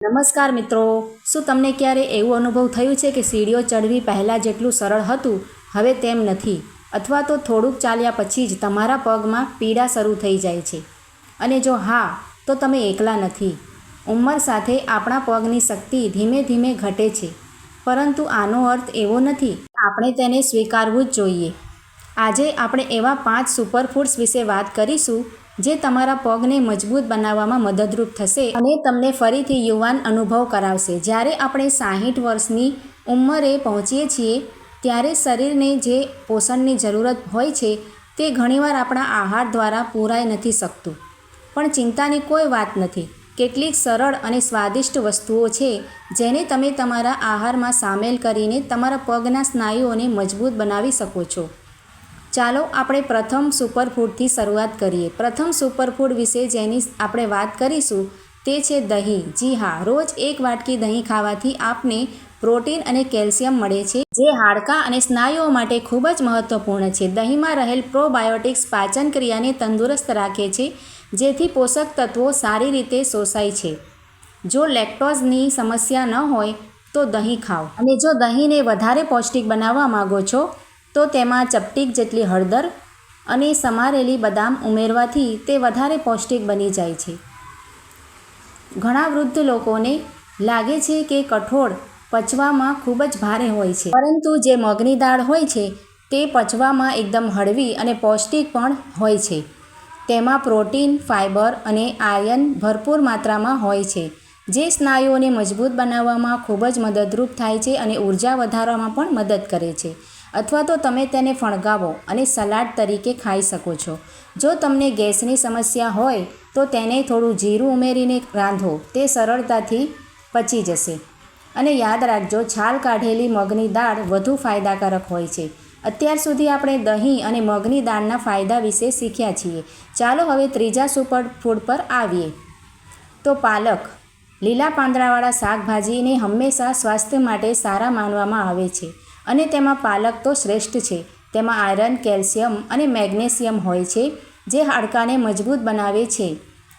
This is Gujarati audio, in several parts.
નમસ્કાર મિત્રો. શું તમને ક્યારે એવું અનુભવ થયું છે કે સીડીઓ ચડવી પહેલાં જેટલું સરળ હતું, હવે તેમ નથી? અથવા તો થોડુંક ચાલ્યા પછી જ તમારા પગમાં પીડા શરૂ થઈ જાય છે. અને જો હા, તો તમે એકલા નથી. ઉંમર સાથે આપણા પગની શક્તિ ધીમે ધીમે ઘટે છે. પરંતુ આનો અર્થ એવો નથી આપણે તેને સ્વીકારવું જ જોઈએ. આજે આપણે એવા પાંચ સુપરફૂડ્સ વિશે વાત કરીશું જે તમારા પગને મજબૂત બનાવવામાં મદદરૂપ થશે અને તમને ફરીથી યુવાન અનુભવ કરાવશે. જ્યારે આપણે સાહીઠ વર્ષની ઉંમરે પહોંચીએ છીએ, ત્યારે શરીરને જે પોષણની જરૂરત હોય છે, તે ઘણીવાર આપણા આહાર દ્વારા પૂરાઈ નથી શકતું. પણ ચિંતાની કોઈ વાત નથી. કેટલીક સરળ અને સ્વાદિષ્ટ વસ્તુઓ છે, જેને તમે તમારા આહારમાં સામેલ કરીને તમારા પગના સ્નાયુઓને મજબૂત બનાવી શકો છો. ચાલો આપણે પ્રથમ સુપરફૂડથી શરૂઆત કરીએ. પ્રથમ સુપરફૂડ વિશે જેની આપણે વાત કરીશું તે છે દહીં. જી હા, રોજ એક વાટકી દહીં ખાવાથી આપને પ્રોટીન અને કેલ્શિયમ મળે છે, જે હાડકાં અને સ્નાયુઓ માટે ખૂબ જ મહત્વપૂર્ણ છે. દહીંમાં રહેલ પ્રોબાયોટિક્સ પાચન ક્રિયાને તંદુરસ્ત રાખે છે, જેથી પોષક તત્વો સારી રીતે શોષાય છે. જો લેક્ટોઝની સમસ્યા ન હોય તો દહીં ખાઓ. અને જો દહીંને વધારે પૌષ્ટિક બનાવવા માગો છો તો તેમાં ચપટીક જેટલી હળદર અને સમારેલી બદામ ઉમેરવાથી તે વધારે પૌષ્ટિક બની જાય છે. ઘણા વૃદ્ધ લોકોને લાગે છે કે કઠોળ પચવામાં ખૂબ જ ભારે હોય છે. પરંતુ જે મગની દાળ હોય છે, તે પચવામાં એકદમ હળવી અને પૌષ્ટિક પણ હોય છે. તેમાં પ્રોટીન ફાઇબર અને આયર્ન ભરપૂર માત્રામાં હોય છે, જે સ્નાયુઓને મજબૂત બનાવવામાં ખૂબ જ મદદરૂપ થાય છે અને ઊર્જા વધારવામાં પણ મદદ કરે છે. અથવા તો તમે તેને ફણગાવો અને સલાડ તરીકે ખાઈ શકો છો. જો તમને ગેસની સમસ્યા હોય, તો તેને થોડું જીરું ઉમેરીને રાંધો. તે સરળતાથી પચી જશે. અને યાદ રાખજો, છાલ કાઢેલી મગની દાળ વધુ ફાયદાકારક હોય છે. અત્યાર સુધી આપણે દહીં અને મગની દાળના ફાયદા વિશે શીખ્યા છીએ. ચાલો હવે ત્રીજા સુપર ફૂડ પર આવીએ. તો પાલક. લીલા પાંદડાવાળા શાકભાજીને હંમેશા સ્વાસ્થ્ય માટે સારા માનવામાં આવે છે. અને તેમાં પાલક તો શ્રેષ્ઠ છે. તેમાં આયરન, કેલ્શિયમ અને મેગ્નેશિયમ હોય છે, જે હાડકાને મજબૂત બનાવે છે.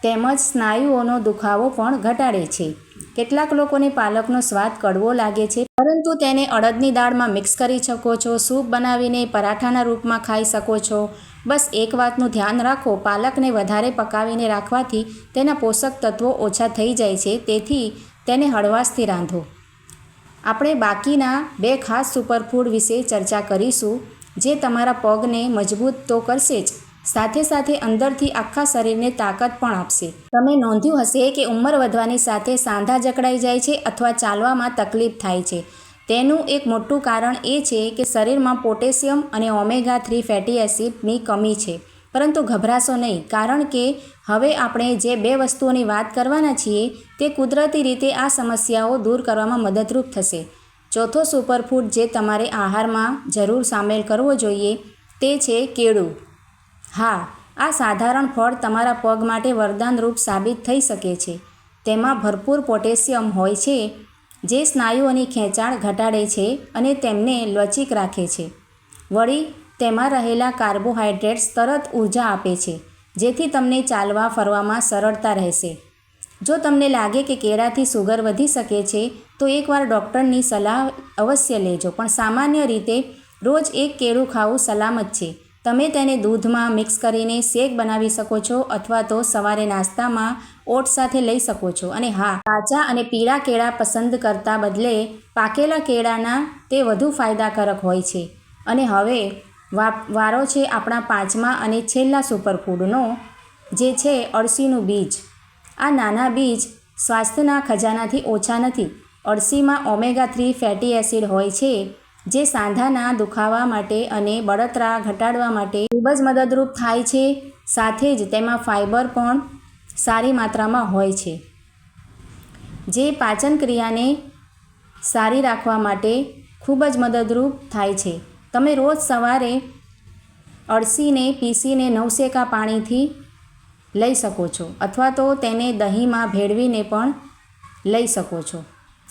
તેમજ સ્નાયુઓનો દુખાવો પણ ઘટાડે છે. કેટલાક લોકોને પાલકનો સ્વાદ કડવો લાગે છે. પરંતુ તેને અડદની દાળમાં મિક્સ કરી શકો છો, સૂપ બનાવીને પરાઠાના રૂપમાં ખાઈ શકો છો. બસ એક વાતનું ધ્યાન રાખો, પાલકને વધારે પકાવીને રાખવાથી તેના પોષક તત્વો ઓછા થઈ જાય છે, તેથી તેને હળવાશથી રાંધો. આપણે બાકીના બે ખાસ સુપરફૂડ વિશે ચર્ચા કરીશું, જે તમારા પગને મજબૂત તો કરશે જ, સાથે સાથે અંદરથી આખા શરીરને તાકાત પણ આપશે. તમે નોંધ્યું હશે કે ઉંમર વધવાની સાથે સાંધા જકડાઈ જાય છે અથવા ચાલવામાં તકલીફ થાય છે. તેનું એક મોટું કારણ એ છે કે શરીરમાં પોટેશિયમ અને ઓમેગા થ્રી ફેટી એસિડની કમી છે. પરંતુ ગભરાશો નહીં, કારણ કે હવે આપણે જે બે વસ્તુઓની વાત કરવાના છીએ, તે કુદરતી રીતે આ સમસ્યાઓ દૂર કરવામાં મદદરૂપ થશે. ચોથો સુપરફૂડ જે તમારે આહારમાં જરૂર સામેલ કરવો જોઈએ, તે છે કેળું. હા, આ સાધારણ ફળ તમારા પગ માટે વરદાનરૂપ સાબિત થઈ શકે છે. તેમાં ભરપૂર પોટેશિયમ હોય છે, જે સ્નાયુઓની ખેંચાણ ઘટાડે છે અને તેમને લવચીક રાખે છે. વળી તેમાં રહેલા કાર્બોહાઈડ્રેટ્સ તરત ઊર્જા આપે છે, જેથી તમને ચાલવા ફરવામાં સરળતા રહેશે. જો તમને લાગે કે કેળાથી સુગર વધી શકે છે, તો એકવાર ડૉક્ટરની સલાહ અવશ્ય લેજો. પણ સામાન્ય રીતે, રોજ એક કેળું ખાવું સલામત છે. તમે તેને દૂધમાં મિક્સ કરીને શેક બનાવી શકો છો અથવા તો સવારે નાસ્તામાં ઓટ સાથે લઈ શકો છો. અને હા કાચા અને પીળા કેળા પસંદ કરતા બદલે પાકેલા કેળાના તે વધુ ફાયદાકારક હોય છે. અને હવે વારો છે આપણા પાંચમા અને છેલ્લા સુપરફૂડનો, જે છે અળસીનું બીજ. આ નાના બીજ સ્વાસ્થ્યના ખજાનાથી ઓછા નથી, અળસીમાં ઓમેગા થ્રી ફેટી એસિડ હોય છે, જે સાંધાના દુખાવા માટે અને બળતરા ઘટાડવા માટે ખૂબ જ મદદરૂપ થાય છે, સાથે જ તેમાં ફાઇબર પણ સારી માત્રામાં હોય છે. જે પાચન ક્રિયાને સારી રાખવા માટે ખૂબ જ મદદરૂપ થાય છે. તમે રોજ સવારે અળસીને, પીસીને નવસેકા પાણીથી લઈ શકો છો અથવા તો તેને દહીંમાં ભેળવીને પણ લઈ શકો છો.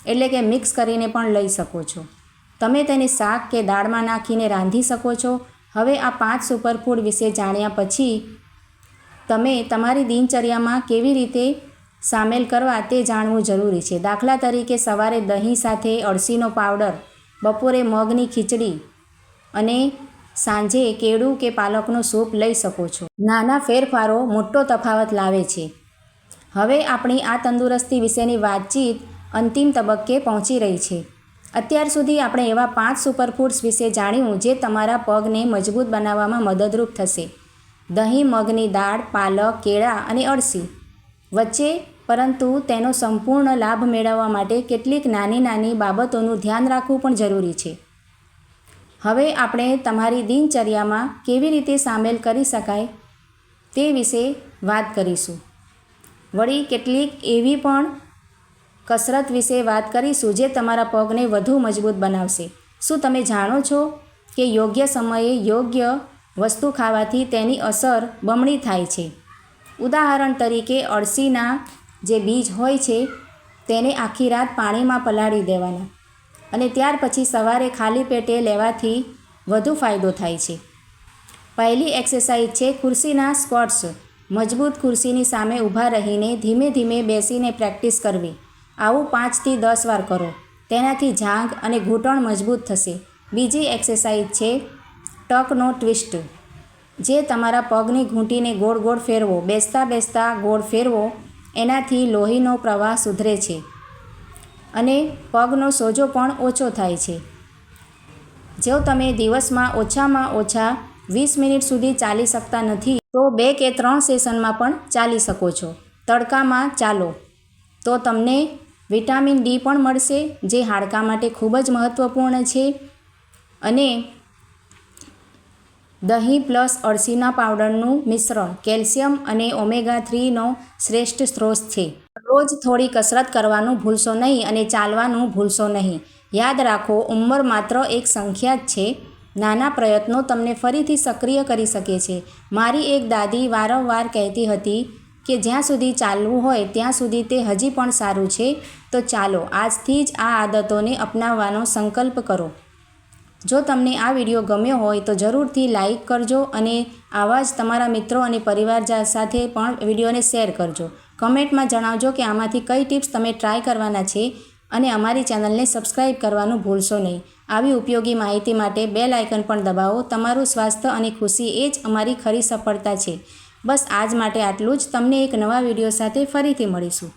એટલે કે મિક્સ કરીને પણ લઈ શકો છો. તમે તેને શાક કે દાળમાં નાખીને રાંધી શકો છો. હવે આ પાંચ સુપરફૂડ વિશે જાણ્યા પછી તમે તમારી દિનચર્યામાં કેવી રીતે સામેલ કરવા તે જાણવું જરૂરી છે. દાખલા તરીકે સવારે દહીં સાથે અળસીનો પાવડર, બપોરે મગની ખીચડી અને સાંજે કેળું કે પાલકનો સૂપ લઈ શકો છો. નાના ફેરફારો મોટો તફાવત લાવે છે. હવે આપણી આ તંદુરસ્તી વિશેની વાતચીત અંતિમ તબક્કે પહોંચી રહી છે. અત્યાર સુધી આપણે એવા પાંચ સુપરફૂડ્સ વિશે જાણ્યું જે તમારા પગને મજબૂત બનાવવામાં મદદરૂપ થશે. દહીં, મગની દાળ, પાલક, કેળા અને અળસી. વચ્ચે, પરંતુ તેનો સંપૂર્ણ લાભ મેળવવા માટે કેટલીક નાની નાની બાબતોનું ધ્યાન રાખવું પણ જરૂરી છે. હવે આપણે તમારી દિનચર્યામાં કેવી રીતે સામેલ કરી શકાય તે વિશે વાત કરીશું. વળી કેટલીક એવી પણ કસરત વિશે વાત કરીશું જે તમારા પગને વધુ મજબૂત બનાવશે. શું તમે જાણો છો કે યોગ્ય સમયે યોગ્ય વસ્તુ ખાવાથી તેની અસર બમણી થાય છે? ઉદાહરણ તરીકે અળસીના જે બીજ હોય છે, તેને આખી રાત પાણીમાં પલાળી દેવાના. અને ત્યાર પછી સવારે ખાલી પેટે લેવાથી વધુ ફાયદો થાય છે. પહેલી એક્સરસાઇઝ છે ખુરશીના સ્કોટ્સ મજબૂત ખુરશીની સામે ઊભા રહીને ધીમે ધીમે બેસીને પ્રેક્ટિસ કરવી. આવું પાંચથી દસ વાર કરો. તેનાથી જાંઘ અને ઘૂંટણ મજબૂત થશે. બીજી એક્સરસાઇઝ છે ટકનો ટ્વિસ્ટ જે તમારા પગની ઘૂંટીને ગોળ ગોળ ફેરવો. બેસતા બેસતા ગોળ ફેરવો. એનાથી લોહીનો પ્રવાહ સુધરે છે. અને પગનો સોજો પણ ઓછો થાય છે. જો તમે દિવસમાં ઓછામાં ઓછા વીસ મિનિટ સુધી ચાલી શકતા નથી, તો બે કે ત્રણ સેશનમાં પણ ચાલી શકો છો. તડકામાં ચાલો. તો તમને વિટામિન ડી પણ મળશે, જે હાડકાં માટે ખૂબ જ મહત્ત્વપૂર્ણ છે. અને દહીં પ્લસ અળસીના પાવડરનું મિશ્રણ કેલ્શિયમ અને ઓમેગા થ્રીનો શ્રેષ્ઠ સ્ત્રોત છે. રોજ થોડી કસરત કરવાનું ભૂલશો નહીં અને ચાલવાનું ભૂલશો નહીં. યાદ રાખો, ઉંમર માત્ર એક સંખ્યા જ છે. નાના પ્રયત્નો તમને ફરીથી સક્રિય કરી શકે છે. મારી એક દાદી વારંવાર કહેતી હતી કે, જ્યાં સુધી ચાલવું હોય, ત્યાં સુધી તે હજી પણ સારું છે. તો ચાલો, આજથી જ આ આદતોને અપનાવવાનો સંકલ્પ કરો. જો તમને આ વીડિયો ગમ્યો હોય તો જરૂરથી લાઈક કરજો અને આવા જ તમારા મિત્રો અને પરિવાર સાથે પણ વિડીયોને શેર કરજો. કમેન્ટમાં જણાવજો કે આમાંથી કઈ ટિપ્સ તમે ટ્રાય કરવાના છે અને અમારી ચેનલને સબસ્ક્રાઇબ કરવાનું ભૂલશો નહીં. આવી ઉપયોગી માહિતી માટે બેલ આઇકન પણ દબાવો. તમારું સ્વાસ્થ્ય અને ખુશી એ જ અમારી ખરી સફળતા છે. બસ આજ માટે આટલું જ. તમને એક નવા વીડિયો સાથે ફરીથી મળીશું.